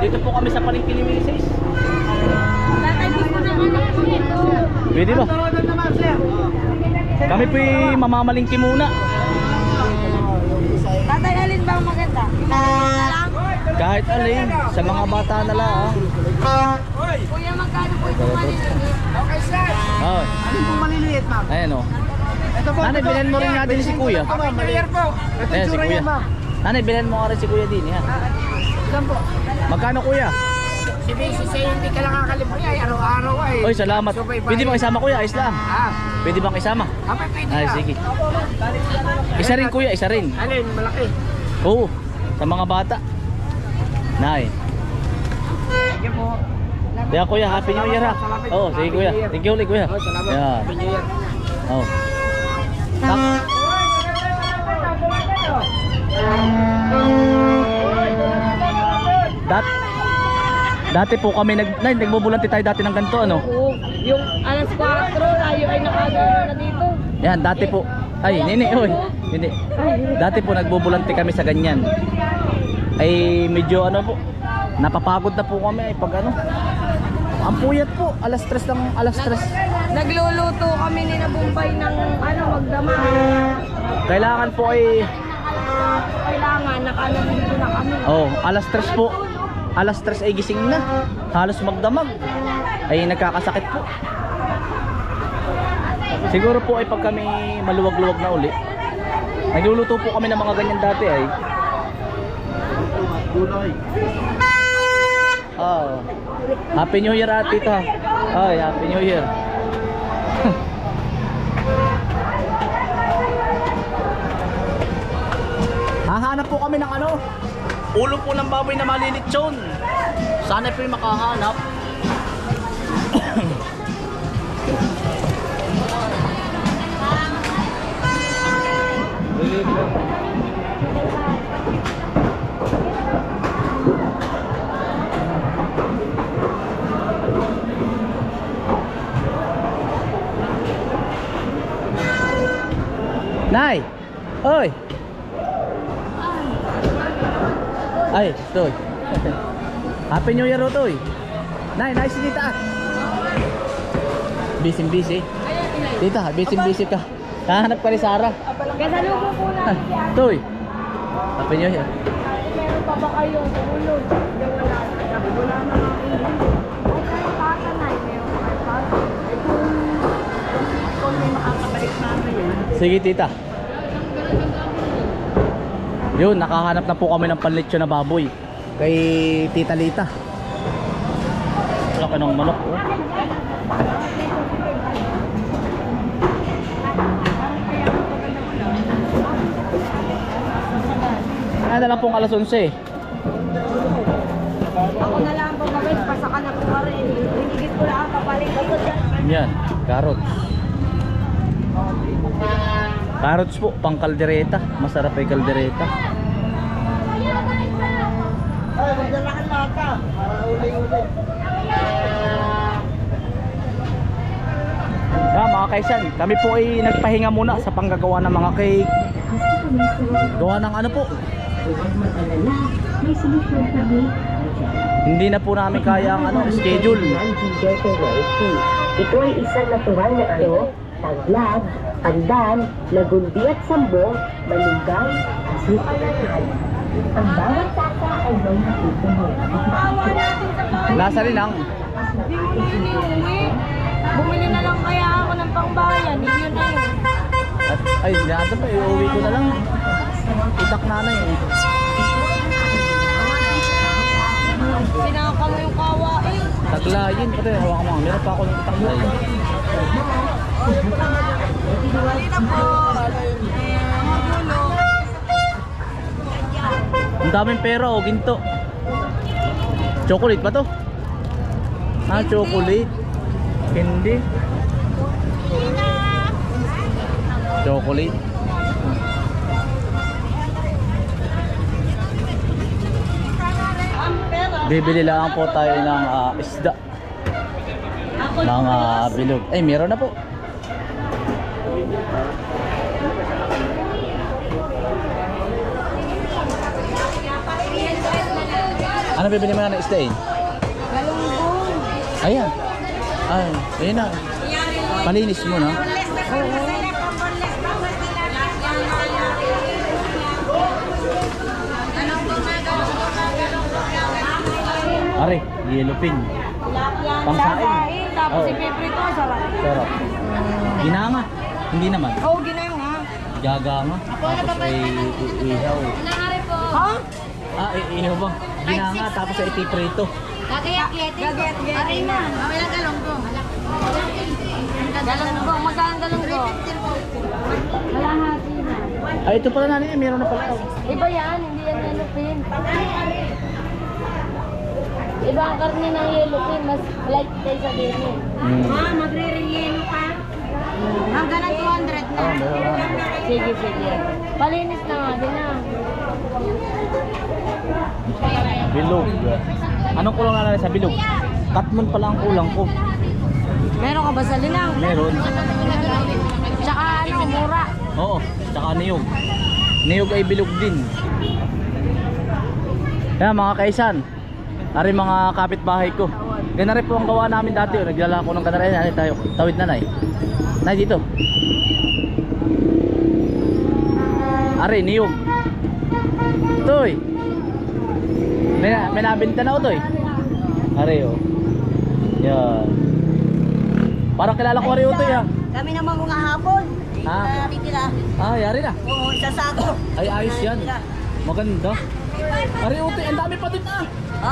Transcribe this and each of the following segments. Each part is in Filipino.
Dito po kami sa Palengke Limisis. Tatay, gusto naman ako ito. Pwede ba? Kami po mamamalingki muna. Tatay, alin ba ang maganda? Lang? Kahit alin, sa mga bata na lang. Kuya, magkano po ito maliliit? Oh, Alin po maliliit, ma'am? ayan o. Ito po, Nanay, po. bilhan mo rin natin si Kuya. Ito, ma'am, maliit po. Ito Ayan si Kuya. yan. Nanay, bilhan mo ka rin si Kuya din. Ha? Ilan po? Magkano Kuya? Si say hindi ka lang kakalimutan ay araw-araw ay. Oy, salamat. Pwede bang isama Kuya? Ayos lang. Ah, Pwede bang isama? kapay pwede Ay, sige. Isa rin Kuya, isa rin. Alin, malaki. Oo, sa mga bata. Nay. You po. Kaya Kuya, Happy New Year ha. Oo, sige Kuya. Thank you ulit Kuya. Oh, salamat. Yan. Happy New Year. Oh. Tak. Dat Dati po kami nag nay, nagbubulanti tayo dati ng ganito ano. Oo. Yung alas 4, tayo ay nakagano na dito. Yan, dati po. Ay, nini, oy. Nini. Dati po nagbubulanti kami sa ganyan. Ay medyo ano po. Napapagod na po kami ay pag ano. Ang puyat po, alas 3 ng alas 3. Nagluluto kami ni na Bombay ng ano, magdama. Kailangan po ay Kailangan, nakanandito na kami. Oh, alas 3 po. Alas 3 ay gising na. Halos magdamag. Ay nagkakasakit po. Siguro po ay pag kami maluwag-luwag na uli. Nagluluto po kami ng mga ganyan dati ay. Oh. Happy New Year ate tita. Ay, Happy New Year. Hahanap po kami ng ano? Ulo po ng baboy na malilitsyon. Sana po yung makahanap. Nay! Oy! Ay, toy. Happy New Year, toy. Nay, nice si tita. Busy busy. Tita, busy busy ka. Hahanap ka ni Sarah. Kasalubong po Ah, namin si Ate. Toy. Happy New Year. Meron pa ba kayong tulog? Wala na. Wala na nga. Ay, kahit bata na, meron pa kayo bata. Kung may makakabalik mamaya. Sige, tita. Yun, nakahanap na po kami ng panlitsyo na baboy. Kay Tita Lita. Laki ng manok. Oh. Ano na lang pong alas 11. Ako na lang po kami, pasaka na po ka rin. Hinigit ko lang ang kapalit. Yan, carrots. Carrots po, pang kaldereta. Masarap ay kaldereta. Ay, magdala Para uli-uli. Yeah, mga kaisan, kami po ay nagpahinga muna sa panggagawa ng mga cake. Gawa ng ano po, hindi na po namin kaya ang ano, schedule. Ito ay isang natural na ano, taglag, pandan, lagundi at sambong, malunggay, asit at. Ang bawat tasa ay may natutunan. Awa natin sa bahay. Nasa rin ang, Hindi mo na yun iuwi. Bumili na lang kaya ako ng pangbayan. Yun na yun. at, ay, nasa pa, iuwi ko na lang. Itak na na eh. Sinaka mo yung kawa eh. Taglayin, pati, hawakan mo. Meron pa ako ng taglayin. Dali na po. Ang daming pera o ginto. Chocolate ba to? Ah, chocolate. Hindi. Chocolate. Bibili lang po tayo ng ah, isda. Ng ah, bilog. Ay, meron na po. Ano bibili mo na isda eh? Galunggong. Ayan. Ay, ayun na. Palinis mo na. Are, yellow pin. Pangsain. Sasain, tapos Oo. ipiprito, sarap. Sarap. Ginanga. Hindi naman. Oo, oh, ginayon nga. Gaganga. Tapos ay iihaw. Ha? Ah, iihaw ba? Ginanga tapos ay ipiprito. Gagayat, gagayat. na. galunggong. Galunggong, magkano galunggong? Kalahati na. Ay, ito pala nanin. Meron na pala. Iba yan, hindi yan yellow pin. Iba ang karne ng yellow pin, mas light kaysa din yun. Hmm. magre-reyeno ka? Hanggang ng 200 na. Ah, na. Sige, sige. Palinis na nga din ah. Bilog. Anong kulang na sa bilog? Katmon pala ang kulang ko. Meron ka ba sa linang? Meron. Tsaka ano, mura. Oo. Tsaka niyog. Niyog ay bilog din. Kaya mga kaisan. Ari mga kapitbahay ko. Ganun rin po ang gawa namin dati. Oh. Naglalako ng kanaray. Ano tayo? Tawid na nay. Nay dito. Ari, niyog. Toy. May, nabinta na utoy. Ari oh. Yan. Parang kilala ko Ari utoy ha. Kami naman kung hapon. Ha? Natitira. Ah, yari na. Oo, sa sako. Ay, ayos yan. Maganda. Ari, utoy, ang dami pa din ah.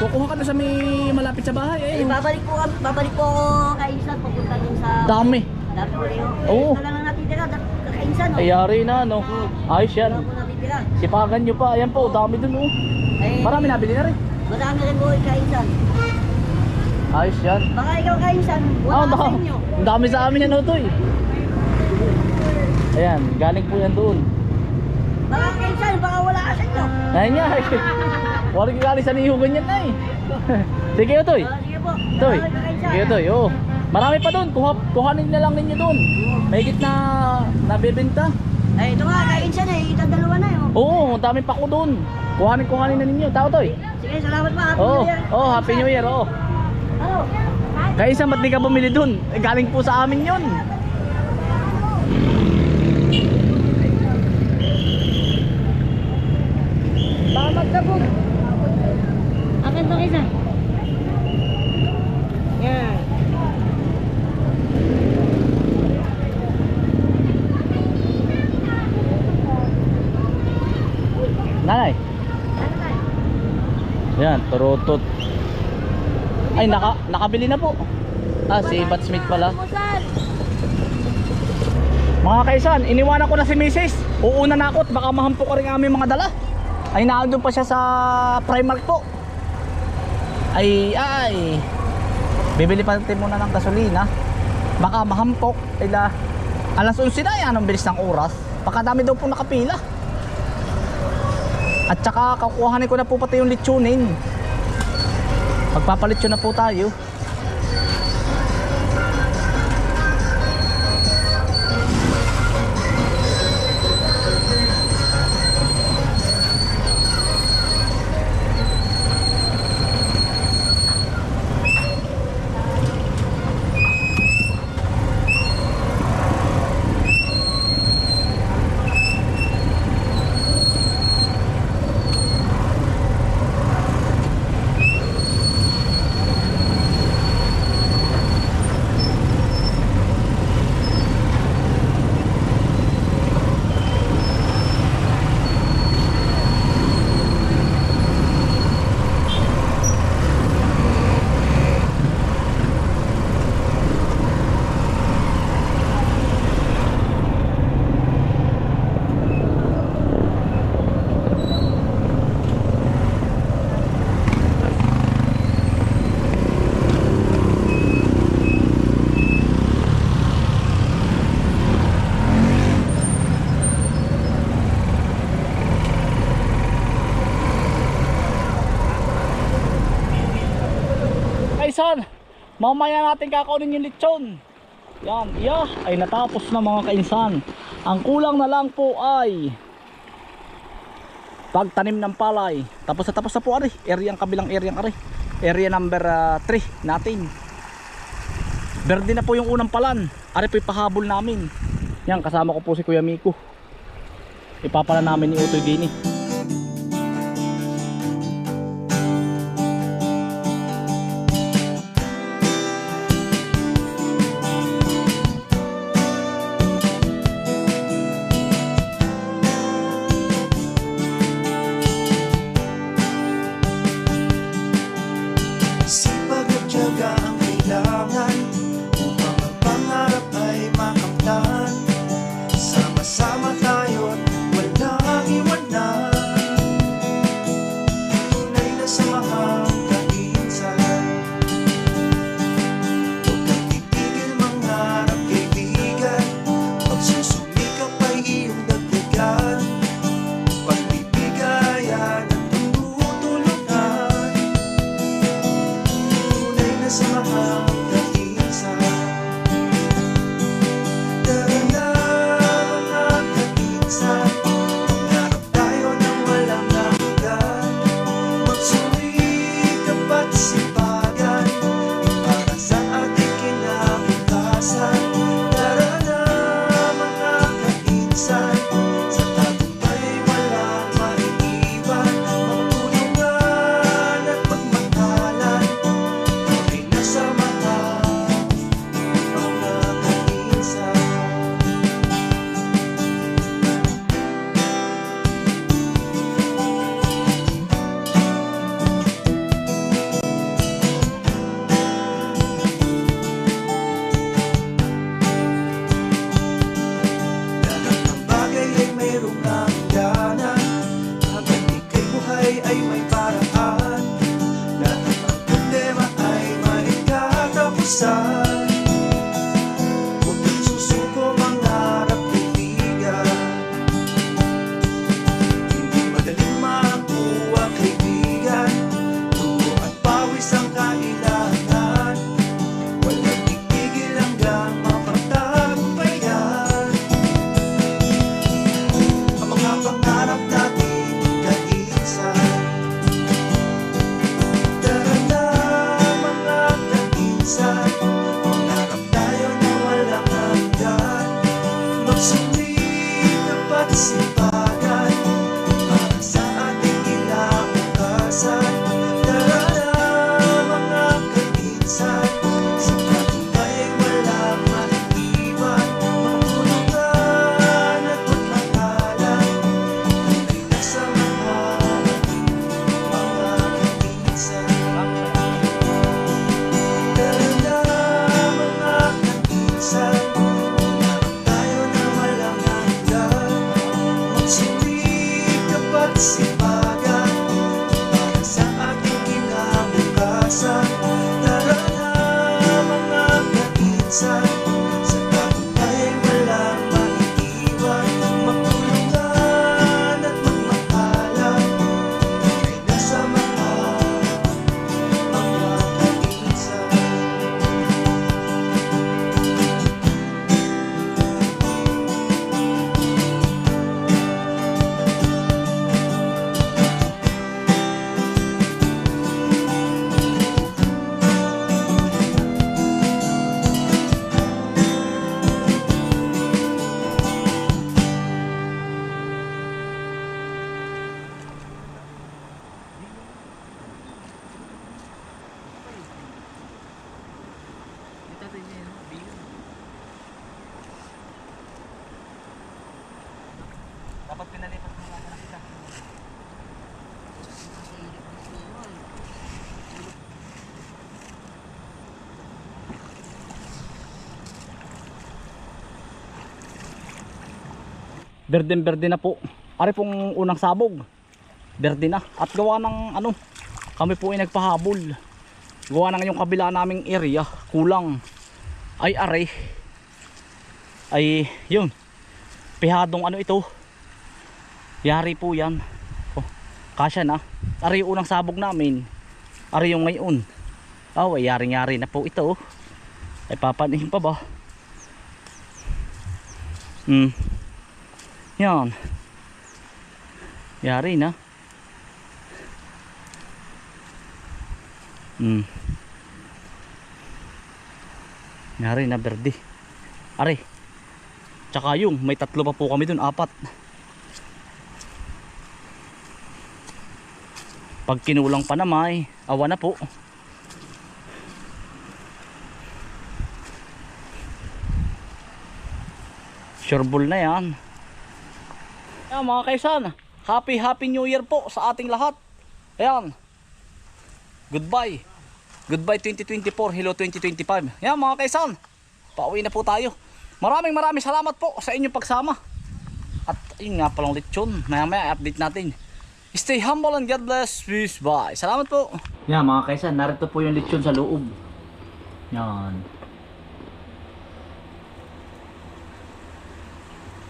Kukuha ka na sa may malapit sa bahay. Eh. Babalik po, kami- babalik po ako kay Insan papunta dun sa... Dami. Dati po rin. Oo. Ito lang ang natitira. dat- Kay Insan, no? Ay, yari na, no? Ayos yan. Wala po natitira. Sipagan nyo pa. Ayan po, dami dun, oh. Eh, Marami nabili na rin. Marami rin kay Insan. Ayos yan. Baka ikaw Ah, wala ka sa inyo. Ang dami sa amin yan, utoy. Ayan, galing po yan doon. Baka kay Insan, baka wala ka sa inyo. Ayan nga. Wala galing sa niyugan yan, ay. Sige, utoy. Ah, sige po. Toy. Baka kay Insan. Sige, Toy. Oo. Marami pa doon. Kuha, kuhanin na lang ninyo doon. Mahigit na nabebenta. Eh, ito nga, kay Insan eh. Ito dalawa na yun. Oo, ang dami pa ko doon. Kuhanin, kuhanin na ninyo. Tao, Toy. Sige, salamat pa. Happy Oo. New Year. Oo, Happy New Year. Oo. Ano? Kaya isa, ba't di ka bumili doon? Eh, galing po sa amin yun. Baka magkabog. Akin to isa. Yan. Nanay. Yan, turutot. Ay, naka, nakabili na po. Ah, si Bat Smith pala. Mga kaisan, iniwanan ko na si Mrs. Uuna na ako at baka mahampok ka rin aming mga dala. Ay, naandun pa siya sa Primark po. Ay, ay. Bibili pa natin muna ng gasolina. Baka mahampok. Ila, alas 11 na yan, ang bilis ng oras. Pakadami daw po nakapila. At saka, kakuhanin ko na po pati yung litsunin. Magpapalitsyon na po tayo. Kaisan, mamaya natin kakaunin yung lechon. Yan, iya, ay natapos na mga kainsan. Ang kulang na lang po ay pagtanim ng palay. Tapos na tapos na po ari. Area ang kabilang area ari. Area number 3 natin. Berde na po yung unang palan. Ari po ipahabol namin. Yan kasama ko po si Kuya Miko. Ipapala namin ni Utoy Dini. Berdeng berde na po. Ari pong unang sabog. Berde na. At gawa ng ano, kami po ay nagpahabol. Gawa ng yung kabila naming area, kulang. Ay are. Ay yun. Pihadong ano ito. Yari po yan. Oh, kasya na. Ari yung unang sabog namin. Ari yung ngayon. Oh, ay yari-yari na po ito. Ay papanihin pa ba? Hmm. Yan. Yari na. Hmm. Yari na berde. Are. Tsaka yung may tatlo pa po kami dun, apat. Pag kinulang pa na may, awa na po. Sure bull na yan. Ayan mga kaisan, happy happy new year po sa ating lahat. Ayan. Goodbye. Goodbye 2024, hello 2025. Ayan mga kaisan, pauwi na po tayo. Maraming maraming salamat po sa inyong pagsama. At yun nga palang lechon, maya maya update natin. Stay humble and God bless. Peace. Bye. Salamat po. Yan mga kaisan, narito po yung lechon sa loob. Yan.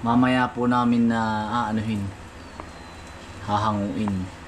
Mamaya po namin na aanuhin. Hahanguin.